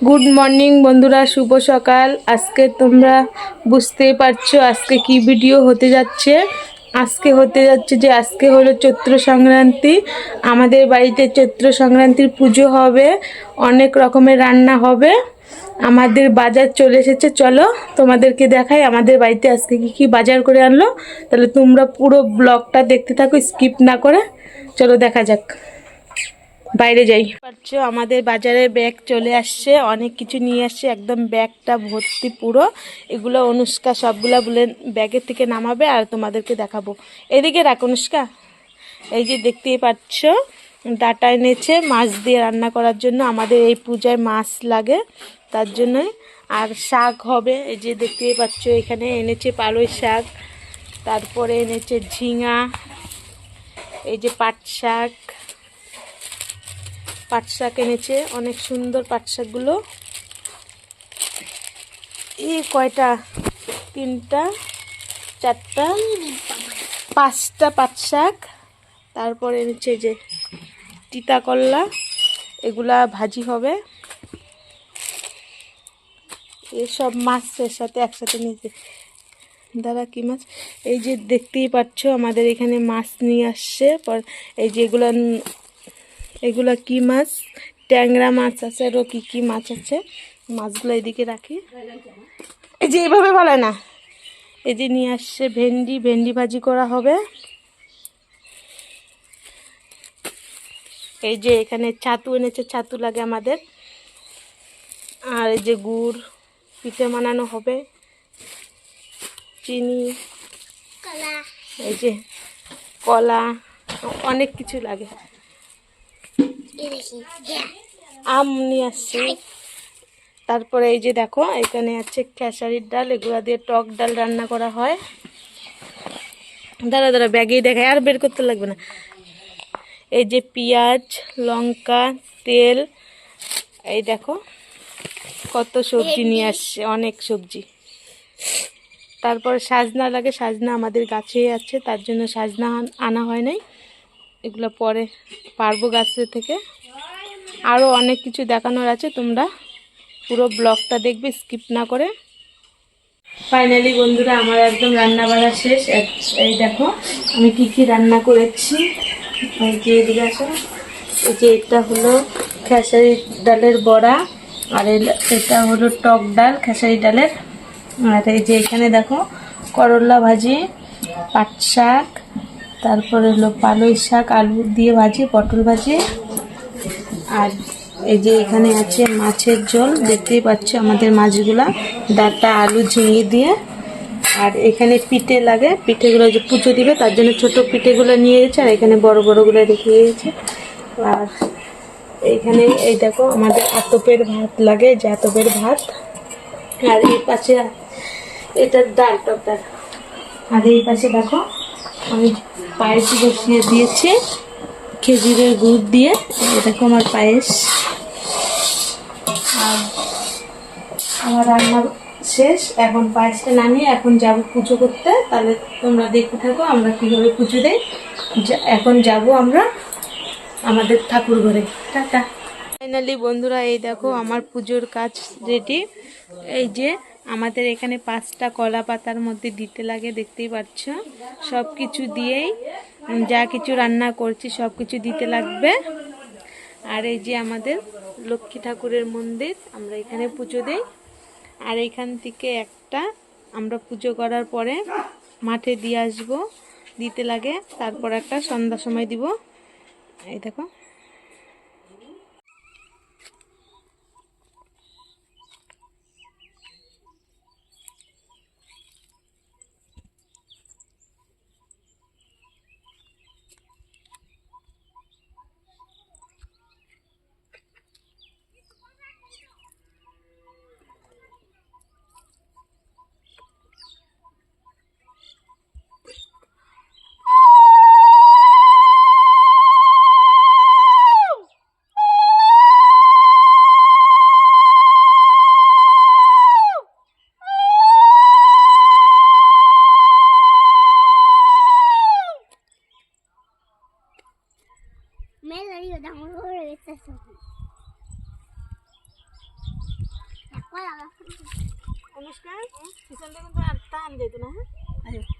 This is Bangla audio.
গুড মর্নিং বন্ধুরা, শুভ সকাল। আজকে তোমরা বুঝতেই পারছ আজকে কি ভিডিও হতে যাচ্ছে। আজকে হতে যাচ্ছে যে, আজকে হলো চৈত্র সংক্রান্তি। আমাদের বাড়িতে চৈত্র সংক্রান্তির পুজো হবে, অনেক রকমের রান্না হবে। আমাদের বাজার চলে এসেছে। চলো তোমাদেরকে দেখাই আমাদের বাড়িতে আজকে কি কি বাজার করে আনলো। তাহলে তোমরা পুরো ব্লগটা দেখতে থাকো, স্কিপ না করে। চলো দেখা যাক। বাইরে যাই। পারছ আমাদের বাজারে ব্যাগ চলে আসছে, অনেক কিছু নিয়ে আসছে, একদম ব্যাগটা ভর্তি পুরো। এগুলো অনুষ্কা সবগুলা বলে ব্যাগের থেকে নামাবে আর তোমাদেরকে দেখাবো। এদিকে রাখ অনুষ্কা। এই যে দেখতেই পাচ্ছ, ডাটা এনেছে মাছ দিয়ে রান্না করার জন্য। আমাদের এই পূজায় মাছ লাগে তার জন্যই। আর শাক হবে, এই যে দেখতেই পাচ্ছ, এখানে এনেছে পালই শাক, তারপরে এনেছে ঝিঙা, এই যে পাট শাক। পাট শাক এনেছে, অনেক সুন্দর পাট শাকগুলো এই কয়টা? তিনটা, চারটা, পাঁচটা পাট শাক তারপর এনেছে যে তিতা করলা এগুলা ভাজি হবে। এসব মাছের সাথে একসাথে নিয়েছে দাদা, কি মাছ? এই যে দেখতেই পাচ্ছ, আমাদের এখানে মাছ নিয়ে আসছে। পর এই যে এগুলো কি মাছ? ট্যাংরা মাছ আছে আরও কী কী মাছ আছে? মাছগুলো এদিকে রাখি। এই যে এইভাবে বলে না? এই যে নিয়ে আসছে ভেন্ডি ভেন্ডি ভাজি করা হবে। এই যে এখানে ছাতু এনেছে ছাতু লাগে আমাদের। আর এই যে গুড় পিঠে বানানো হবে। চিনি। এই যে কলা অনেক কিছু লাগে। আম আসছি। তারপরে এই যে দেখো, এখানে আছে খেসারির ডাল, এগুলা দিয়ে টক ডাল রান্না করা হয়। দাঁড়া দাঁড়া ব্যাগেই দেখায় আর বের করতে লাগবে না। এই যে পেঁয়াজ, লঙ্কা, তেল, এই দেখো, কত সবজি নিয়ে আসছে, অনেক সবজি। তারপরে সাজনা লাগে, সাজনা আমাদের গাছেই আছে, তার জন্য সাজনা আনা হয় নাই। এগুলো পরে পারব গাছের থেকে। আরও অনেক কিছু দেখানোর আছে, তোমরা পুরো ব্লগটা দেখবে, স্কিপ না করে। ফাইনালি বন্ধুরা, আমার একদম রান্না বাড়া শেষ এই দেখো, আমি কি কি রান্না করেছি। এই যে আসো। এই যে এটা হলো খেসারি ডালের বড়া, আর এটা হলো টক ডাল, খেসারি ডালের। আর এই যে এখানে দেখো, করলা ভাজি, পাট শাক তারপরে হলো পালই শাক, আলু দিয়ে ভাজি, পটল ভাজি। আর এই যে এখানে আছে মাছের ঝোল, দেখতেই পাচ্ছ আমাদের মাছগুলা। ডাটা, আলু ঝিঙে দিয়ে। আর এখানে পিঠে লাগে, পিঠেগুলো যে পুজো দিবে, তার জন্য ছোট পিঠেগুলো নিয়ে গেছে আর এখানে বড় বড়গুলো রেখে গিয়েছে আর এইখানে এই দেখো, আমাদের আতপের ভাত লাগে, যে আতপের ভাত। আর এই পাশে এটা ডাল টক ডাল। আর এই পাশে দেখো আমি পায়েস বসিয়ে দিয়েছি, খেজুরের গুড় দিয়ে। দেখো আমার পায়েস। আর আমার রান্না শেষ। এখন পায়েসটা নামিয়ে এখন যাব পুজো করতে। তাহলে তোমরা দেখতে থাকো আমরা কীভাবে পুজো দেই। এখন যাব আমরা আমাদের ঠাকুর ঘরে। টাটা। ফাইনালি বন্ধুরা, এই দেখো আমার পুজোর কাজ রেডি এই যে আমাদের এখানে পাঁচটা কলা পাতার মধ্যে দিতে লাগে, দেখতেই পাচ্ছ? সব কিছু দিয়েই যা কিছু রান্না করছি সব কিছু দিতে লাগবে। আর এই যে আমাদের লক্ষ্মী ঠাকুরের মন্দির, আমরা এখানে পুজো দেই। আর এখান থেকে একটা আমরা পুজো করার পরে মাঠে দিয়ে আসব, দিতে লাগে। তারপর একটা সন্ধ্যা সময় দিব। এই দেখো। মেলারিও ডাঙর করে গেছে অনুষ্কা পিছন থেকে তো